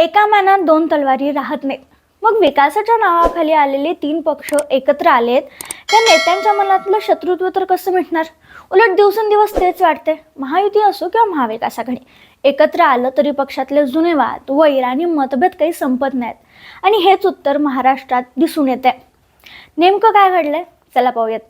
एका मानात दोन तलवारी राहत नाहीत. मग विकासाच्या नावाखाली आलेले तीन पक्ष एकत्र आलेत. त्या नेत्यांच्या मनातलं शत्रुत्व तर कसं मिटणार? उलट दिवसेंदिवस तेच वाटते महायुती असो किंवा महाविकास आघाडी. एकत्र आलं तरी पक्षातले जुने वाद वैर आणि मतभेद काही संपत नाहीत. आणि हेच उत्तर महाराष्ट्रात दिसून येते नेमकं काय घडलंय? चला पाहूयात.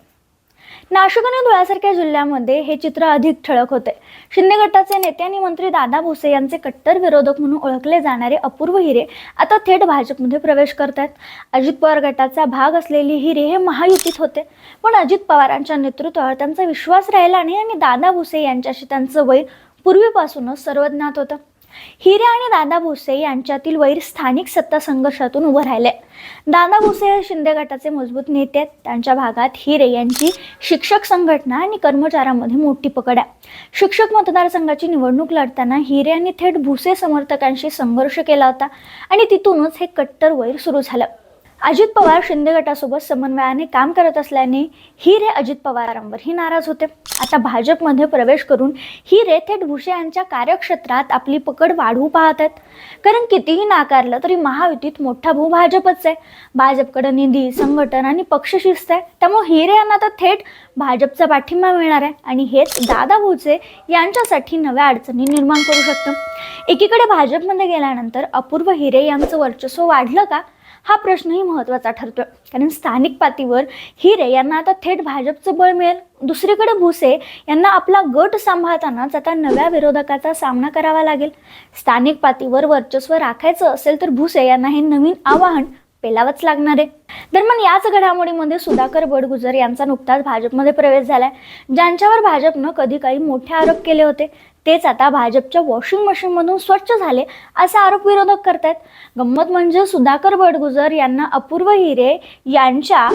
नाशिक आणि धुळ्यासारख्या जिल्ह्यामध्ये हे चित्र अधिक ठळक होते. शिंदे गटाचे नेते आणि मंत्री दादा भुसे यांचे कट्टर विरोधक म्हणून ओळखले जाणारे अपूर्व हिरे आता थेट भाजपमध्ये प्रवेश करत आहेत अजित पवार गटाचा भाग असलेले हिरे हे महायुतीत होते. पण अजित पवारांच्या नेतृत्वावर त्यांचा विश्वास राहिला नाही आणि दादा भुसे यांच्याशी त्यांचं वैर पूर्वीपासूनच सर्वज्ञात होतं. हिरे आणि दादा भुसे यांच्यातील वैर स्थानिक सत्ता संघर्षातून उभं राहिले. दादा भुसे हे शिंदे गटाचे मजबूत नेते आहेत. त्यांच्या भागात हिरे यांची शिक्षक संघटना आणि कर्मचाऱ्यांमध्ये मोठी पकड आहे. शिक्षक मतदारसंघाची निवडणूक लढताना हिरे यांनी थेट भुसे समर्थकांशी संघर्ष केला होता आणि तिथूनच हे कट्टर वैर सुरू झालं. अजित पवार शिंदे गटासोबत समन्वयाने काम करत असल्याने हिरे अजित पवारांवरही नाराज होते. आता भाजपमध्ये प्रवेश करून हिरे थेट भुसे यांच्या कार्यक्षेत्रात आपली पकड वाढवू पाहत आहेत कारण कितीही नाकारलं तरी महायुतीत मोठा भाऊ भाजपच आहे. भाजपकडे निधी संघटन आणि पक्षशिस्त आहे. त्यामुळे हिरे यांना आता थेट भाजपचा पाठिंबा मिळणार आहे. आणि हेच दादा भुसे यांच्यासाठी नव्या अडचणी निर्माण करू शकतं. एकीकडे भाजपमध्ये गेल्यानंतर अपूर्व हिरे यांचं वर्चस्व वाढलं का? हा प्रश्नही महत्त्वाचा ठरतोय. कारण स्थानिक पातळीवर हिरे यांना आता थेट भाजपचं बळ मिळेल. दुसरीकडे भुसे यांना आपला गट सांभाळतानाच आता नव्या विरोधकाचा सामना करावा लागेल. स्थानिक पातळीवर वर्चस्व राखायचं असेल तर भुसे यांना हे नवीन आवाहन पेलावंच लागणार आहे. दरम्यान याच घडामोडीमध्ये सुधाकर बडगुजर यांचा नुकताच भाजपमध्ये प्रवेश झालाय. ज्यांच्यावर भाजपनं कधी काही मोठे आरोप केले होते तेच आता भाजपच्या वॉशिंग मशीनमधून स्वच्छ झाले असा आरोप विरोधक करतायत. गंमत म्हणजे सुधाकर बडगुजर यांना अपूर्व हिरे यांच्या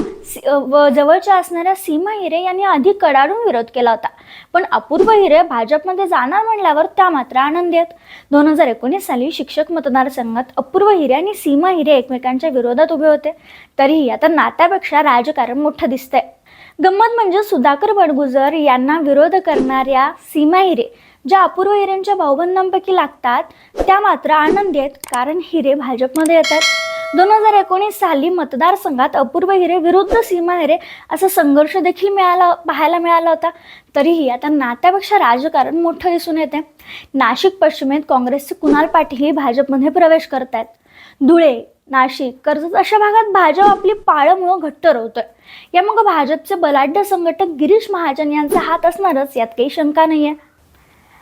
जवळच्या असणाऱ्या सीमा हिरे यांनी आधी कडाडून विरोध केला होता. पण अपूर्व हिरे भाजपमध्ये जाणार म्हणल्यावर त्या मात्र आनंदी आहेत. दोन हजार एकोणीस साली शिक्षक मतदारसंघात अपूर्व हिरे आणि सीमा हिरे एकमेकांच्या विरोधात उभे होते. तरीही आता नात्यापेक्षा राजकारण मोठं दिसतंय. गंमत म्हणजे सुधाकर बडगुजर यांना विरोध करणाऱ्या सीमा हिरे ज्या अपूर्व हिरेंच्या भाऊबंधांपैकी लागतात त्या मात्र आनंदी आहेत कारण हिरे भाजपमध्ये येतात. दोन हजार एकोणीस साली मतदारसंघात अपूर्व हिरे विरुद्ध सीमा हिरे असा संघर्ष देखील मिळाला पाहायला मिळाला होता. तरीही आता नात्यापेक्षा राजकारण मोठं दिसून येते नाशिक पश्चिमेत काँग्रेसचे कुणाल पाटीलही भाजपमध्ये प्रवेश करत आहेत धुळे नाशिक कर्जत अशा भागात भाजप आपली पाळंमुळं घट्ट रोवतोय. यामग भाजपचे बलाढ्य संघटक गिरीश महाजन यांचा हात असणारच यात काही शंका नाहीये.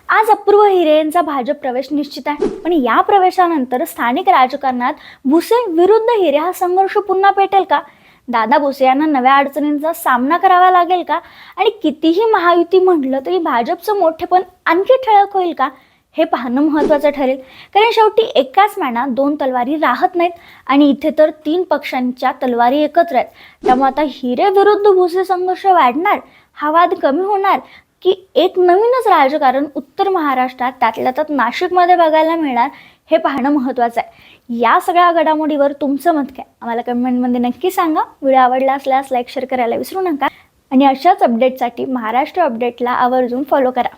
आज अपूर्व हिरे यांचा भाजप प्रवेश निश्चित आहे. पण या प्रवेशानंतर स्थानिक राजकारणात भुसे विरुद्ध हिरे हा संघर्ष पुन्हा पेटेल का? दादा भुसे यांना नव्या अडचणींचा सामना करावा लागेल का? आणि कितीही महायुती म्हटलं तरी भाजपचं मोठेपण आणखी ठळक होईल का? हे पाहणं महत्त्वाचं ठरेल. कारण शेवटी एकाच मॅनात दोन तलवारी राहत नाहीत आणि इथे तर तीन पक्षांच्या तलवारी एकत्र आहेत. त्यामुळे आता हिरे विरुद्ध भुसे संघर्ष वाढणार हा वाद कमी होणार की एक नवीनच राजकारण उत्तर महाराष्ट्रात त्यातल्या त्यात नाशिकमध्ये बघायला मिळणार हे पाहणं महत्त्वाचं आहे. या सगळ्या घडामोडीवर तुमचं मत काय? आम्हाला कमेंटमध्ये नक्की सांगा. व्हिडिओ आवडला असल्यास लाईक शेअर करायला विसरू नका. आणि अशाच अपडेटसाठी महाराष्ट्र अपडेटला आवर्जून फॉलो करा.